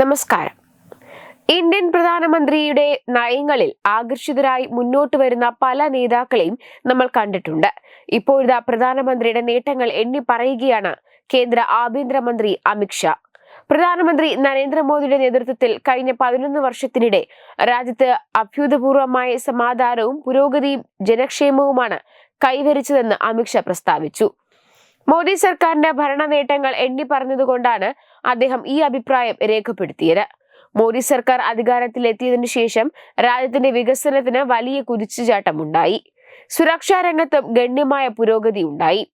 നമസ്കാരം. ഇന്ത്യൻ പ്രധാനമന്ത്രിയുടെ നയങ്ങളിൽ ആകർഷിതരായി മുന്നോട്ട് വരുന്ന പല നേതാക്കളെയും നമ്മൾ കണ്ടിട്ടുണ്ട്. ഇപ്പോഴത്തെ പ്രധാനമന്ത്രിയുടെ നേട്ടങ്ങൾ എണ്ണി പറയുകയാണ് കേന്ദ്ര ആഭ്യന്തരമന്ത്രി അമിത്ഷാ പ്രധാനമന്ത്രി നരേന്ദ്രമോദിയുടെ നേതൃത്വത്തിൽ കഴിഞ്ഞ പതിനൊന്ന് വർഷത്തിനിടെ രാജ്യത്ത് അഭ്യൂതപൂർവമായ സമാധാനവും പുരോഗതിയും ജനക്ഷേമവുമാണ് കൈവരിച്ചതെന്ന് അമിത്ഷാ പ്രസ്താവിച്ചു. മോദി സർക്കാരിന്റെ ഭരണ നേട്ടങ്ങൾ എണ്ണി പറഞ്ഞതുകൊണ്ടാണ് അദ്ദേഹം ഈ അഭിപ്രായം രേഖപ്പെടുത്തിയത്. മോദി സർക്കാർ അധികാരത്തിലെത്തിയതിനു ശേഷം രാജ്യത്തിന്റെ വികസനത്തിന് വലിയ കുതിച്ചുചാട്ടമുണ്ടായി. സുരക്ഷാ രംഗത്തും ഗണ്യമായ പുരോഗതി ഉണ്ടായി.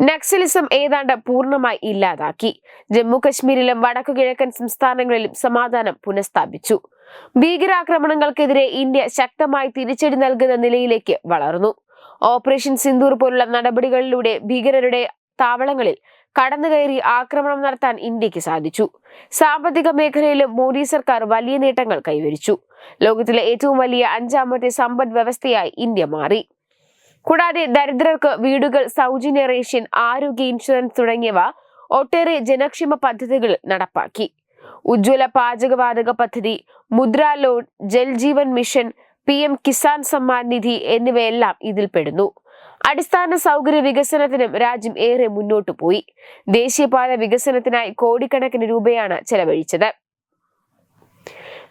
നക്സലിസം ഏതാണ്ട് പൂർണമായി ഇല്ലാതാക്കി. ജമ്മു കശ്മീരിലും വടക്കു കിഴക്കൻ സംസ്ഥാനങ്ങളിലും സമാധാനം പുനഃസ്ഥാപിച്ചു. ഭീകരാക്രമണങ്ങൾക്കെതിരെ ഇന്ത്യ ശക്തമായി തിരിച്ചടി നൽകുന്ന നിലയിലേക്ക് വളർന്നു. ഓപ്പറേഷൻ സിന്ദൂർ പോലുള്ള നടപടികളിലൂടെ ഭീകരരുടെ താവളങ്ങളിൽ കടന്നുകയറി ആക്രമണം നടത്താൻ ഇന്ത്യയ്ക്ക് സാധിച്ചു. സാമ്പത്തിക മേഖലയിലും മോദി സർക്കാർ വലിയ നേട്ടങ്ങൾ കൈവരിച്ചു. ലോകത്തിലെ ഏറ്റവും വലിയ അഞ്ചാമത്തെ സമ്പദ് വ്യവസ്ഥയായി ഇന്ത്യ മാറി. കൂടാതെ ദരിദ്രർക്ക് വീടുകൾ സൗജന്യ റേഷൻ ആരോഗ്യ ഇൻഷുറൻസ് തുടങ്ങിയവ ഒട്ടേറെ ജനക്ഷേമ പദ്ധതികൾ നടപ്പാക്കി. ഉജ്ജ്വല പാചകവാതക പദ്ധതി Mudra loan Jaljeevan mission P M Kisan Samman Nidhi എന്നിവയെല്ലാം ഇതിൽ പെടുന്നു. അടിസ്ഥാന സൗകര്യ വികസനത്തിനും രാജ്യം ഏറെ മുന്നോട്ടു പോയി. ദേശീയപാത വികസനത്തിനായി കോടിക്കണക്കിന് രൂപയാണ് ചെലവഴിച്ചത്.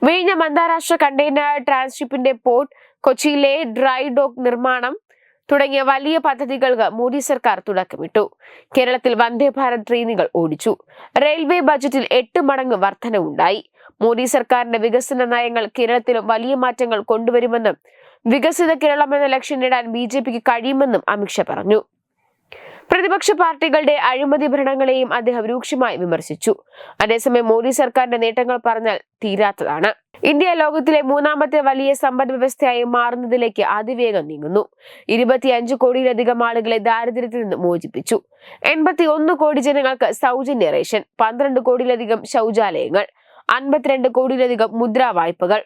വിഴിഞ്ഞം അന്താരാഷ്ട്ര കണ്ടെയ്നർ ട്രാൻസ്ഷിപ്പിന്റെ പോർട്ട് കൊച്ചിയിലെ ഡ്രൈ ഡോക്ക് നിർമ്മാണം തുടങ്ങിയ വലിയ പദ്ധതികൾക്ക് മോദി സർക്കാർ തുടക്കമിട്ടു. കേരളത്തിൽ വന്ദേ ഭാരത് ട്രെയിനുകൾ ഓടിച്ചു. റെയിൽവേ ബജറ്റിൽ എട്ട് മടങ്ങ് വർധനവുണ്ടായി. മോദി സർക്കാരിന്റെ വികസന നയങ്ങൾ കേരളത്തിലും വലിയ മാറ്റങ്ങൾ കൊണ്ടുവരുമെന്നും വികസിത കേരളം എന്ന ലക്ഷ്യം നേടാൻ ബി ജെ പിക്ക് കഴിയുമെന്നും അമിത്ഷാ പറഞ്ഞു. പ്രതിപക്ഷ പാർട്ടികളുടെ അഴിമതി ഭരണങ്ങളെയും അദ്ദേഹം രൂക്ഷമായി വിമർശിച്ചു. അതേസമയം മോദി സർക്കാരിന്റെ നേട്ടങ്ങൾ പറഞ്ഞാൽ തീരാത്തതാണ്. ഇന്ത്യ ലോകത്തിലെ മൂന്നാമത്തെ വലിയ സമ്പദ് വ്യവസ്ഥയായി മാറുന്നതിലേക്ക് അതിവേഗം നീങ്ങുന്നു. ഇരുപത്തിയഞ്ച് കോടിയിലധികം ആളുകളെ ദാരിദ്ര്യത്തിൽ നിന്ന് മോചിപ്പിച്ചു. എൺപത്തി ഒന്ന് കോടി ജനങ്ങൾക്ക് സൗജന്യ റേഷൻ പന്ത്രണ്ട് കോടിയിലധികം ശൗചാലയങ്ങൾ അൻപത്തിരണ്ട് കോടിയിലധികം മുദ്രാ വായ്പകൾ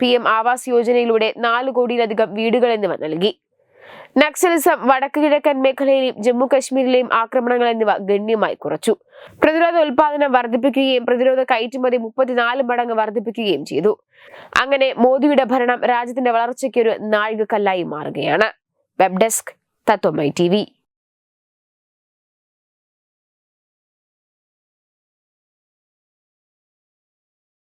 പി എം ആവാസ് യോജനയിലൂടെ നാല് കോടിയിലധികം വീടുകൾ എന്നിവ നൽകി. നക്സലിസം വടക്ക് കിഴക്കൻ മേഖലയിലെയും ജമ്മു കശ്മീരിലെയും ആക്രമണങ്ങൾ എന്നിവ ഗണ്യമായി കുറച്ചു. പ്രതിരോധ ഉൽപാദനം വർദ്ധിപ്പിക്കുകയും പ്രതിരോധ കയറ്റുമതി മുപ്പത്തിനാല് മടങ്ങ് വർദ്ധിപ്പിക്കുകയും ചെയ്തു. അങ്ങനെ മോദിയുടെ ഭരണം രാജ്യത്തിന്റെ വളർച്ചയ്ക്ക് ഒരു നാഴികക്കല്ലായി മാറുകയാണ്. വെബ് ഡെസ്ക് തത്വമൈ ടി